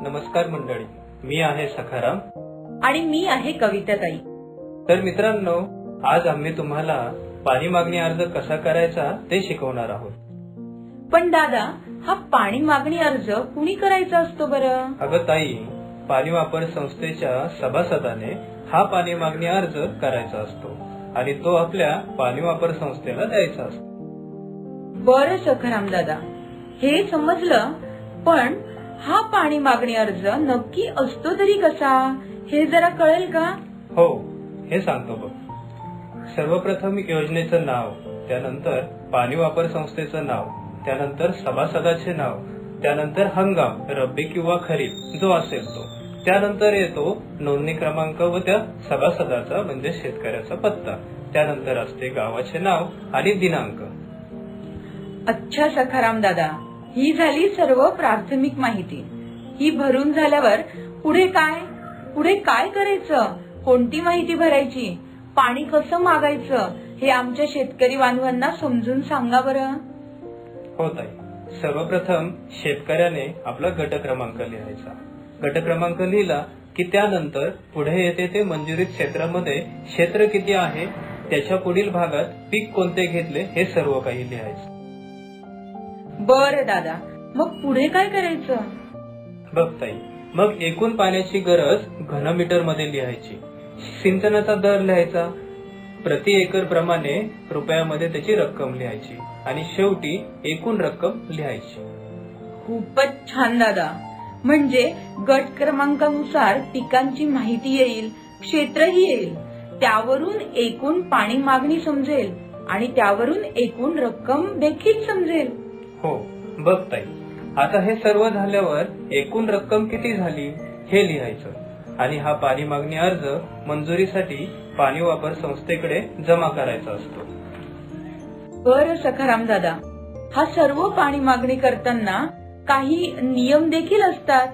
नमस्कार मंडळी मी आहे सखाराम. आणि मी आहे कविताताई. तर मित्रांनो आज आम्ही तुम्हाला पाणी मागणी अर्ज कसा करायचा ते शिकवणार आहोत. पण दादा हा पाणी मागणी अर्ज कुणी करायचा असतो बरं? अगं ताई पाणी वापर संस्थेच्या सभासदाने हा पाणी मागणी अर्ज करायचा असतो आणि तो आपल्या पाणी वापर संस्थेला द्यायचा असतो. बरं सखाराम दादा हे समजलं पण हा पाणी मागणी अर्ज नक्की असतो तरी कसा? हे जरा कळेल का? हो हे सांगतो बघ. सर्वप्रथम योजनेचं नाव त्यानंतर पाणी वापर संस्थेचं नाव त्यानंतर सभासदाचे नाव त्यानंतर हंगाम रब्बी किंवा खरीप जो असेल तो. त्यानंतर येतो नोंदणी क्रमांक व त्या सभासदाचा म्हणजे शेतकऱ्याचा पत्ता. त्यानंतर असते गावाचे नाव आणि दिनांक. अच्छा सखाराम दादा ही झाली सर्व प्राथमिक माहिती. ही भरून झाल्यावर पुढे काय? पुढे काय करायचं? कोणती माहिती भरायची? पाणी कसं मागायचं? हे आमच्या शेतकरी बांधवांना समजून सांगा बरं. होत आहे सर्वप्रथम शेतकऱ्याने आपला गट क्रमांक लिहायचा. गट क्रमांक लिहिला की त्यानंतर पुढे येते ते मंजुरीत क्षेत्रामध्ये क्षेत्र किती आहे? त्याच्या पुढील भागात पीक कोणते घेतले? हे सर्व काही लिहायचं. बरं दादा. मग पुढे काय करायचं? बघताई मग एकूण पाण्याची गरज घनमीटरमध्ये लिहायची. सिंचनाचा दर लिहायचा. प्रति एकर प्रमाणे रुपयामध्ये त्याची रक्कम लिहायची. आणि शेवटी एकूण रक्कम लिहायची. खूपच छान दादा. म्हणजे गट क्रमांकानुसार पिकांची माहिती येईल क्षेत्रही येईल. त्यावरून एकूण पाणी मागणी समजेल आणि त्यावरून एकूण रक्कम देखील समजेल. हो बघ ताई आता हे सर्व झाल्यावर एकूण रक्कम किती झाली हे लिहायचं. आणि हा पाणी मागणी अर्ज मंजुरीसाठी पाणी वापर संस्थेकडे जमा करायचा असतो. बर सखाराम दादा. हा सर्व पाणी मागणी करताना काही नियम देखील असतात?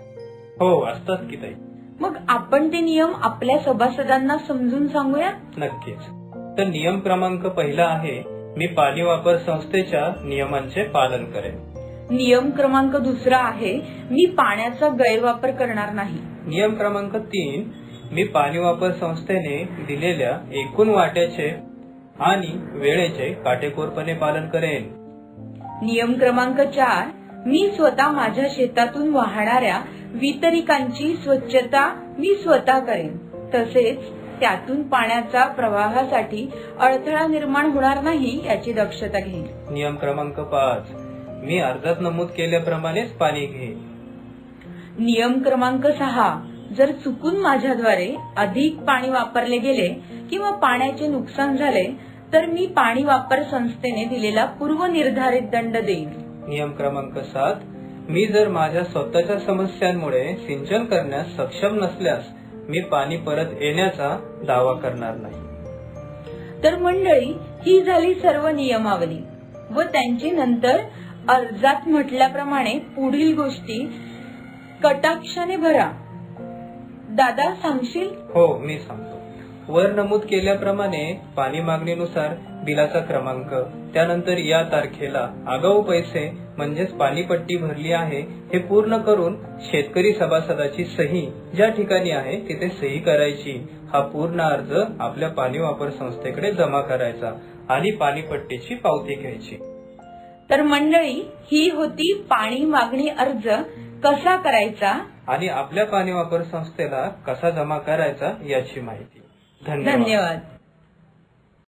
हो असतात की ताई. मग आपण ते नियम आपल्या सभासदांना समजून सांगूया? नक्कीच. तर नियम क्रमांक पहिला आहे मी पाणी वापर संस्थेच्या नियमांचे पालन करेन. नियम क्रमांक दुसरा आहे मी पाण्याचा गैरवापर करणार नाही. नियम क्रमांक तीन मी पाणी वापर संस्थेने दिलेल्या एकूण वाट्याचे आणि वेळेचे काटेकोरपणे पालन करेन. नियम क्रमांक चार मी स्वतः माझ्या शेतातून वाहणाऱ्या वितरिकांची स्वच्छता मी स्वतः करेन. तसेच त्यातून पाण्याचा प्रवाहासाठी अडथळा निर्माण होणार नाही याची दक्षता घेईन नियम क्रमांक पाच. मी अर्जात नमूद केल्याप्रमाणेच पाणी घे. नियम क्रमांक सहा. जर चुकून माझ्याद्वारे अधिक पाणी वापरले गेले किंवा पाण्याचे नुकसान झाले तर मी पाणी वापर संस्थेने दिलेला पूर्वनिर्धारित दंड देईन. नियम क्रमांक सात. मी जर माझ्या स्वतःच्या समस्यांमुळे सिंचन करण्यास सक्षम नसल्यास मी पाणी परत येण्याचा दावा करणार नाही. तर मंडळी ही झाली सर्व नियमावली व त्यांची नंतर अर्जात म्हटल्याप्रमाणे पुढील गोष्टी कटाक्षाने भरा. दादा सांगशील? हो मी सांगतो. वर नमूद केल्याप्रमाणे पाणी मागणीनुसार बिलाचा क्रमांक. त्यानंतर या तारखेला आगाऊ पैसे म्हणजेच पाणीपट्टी भरली आहे हे पूर्ण करून शेतकरी सभासदाची सही ज्या ठिकाणी आहे तिथे सही करायची. हा पूर्ण अर्ज आपल्या पाणी वापर संस्थेकडे जमा करायचा आणि पाणीपट्टीची पावती घ्यायची. तर मंडळी ही होती पाणी मागणी अर्ज. कसा करायचा? आणि आपल्या पाणी वापर संस्थेला कसा जमा करायचा याची माहिती. धन्यवाद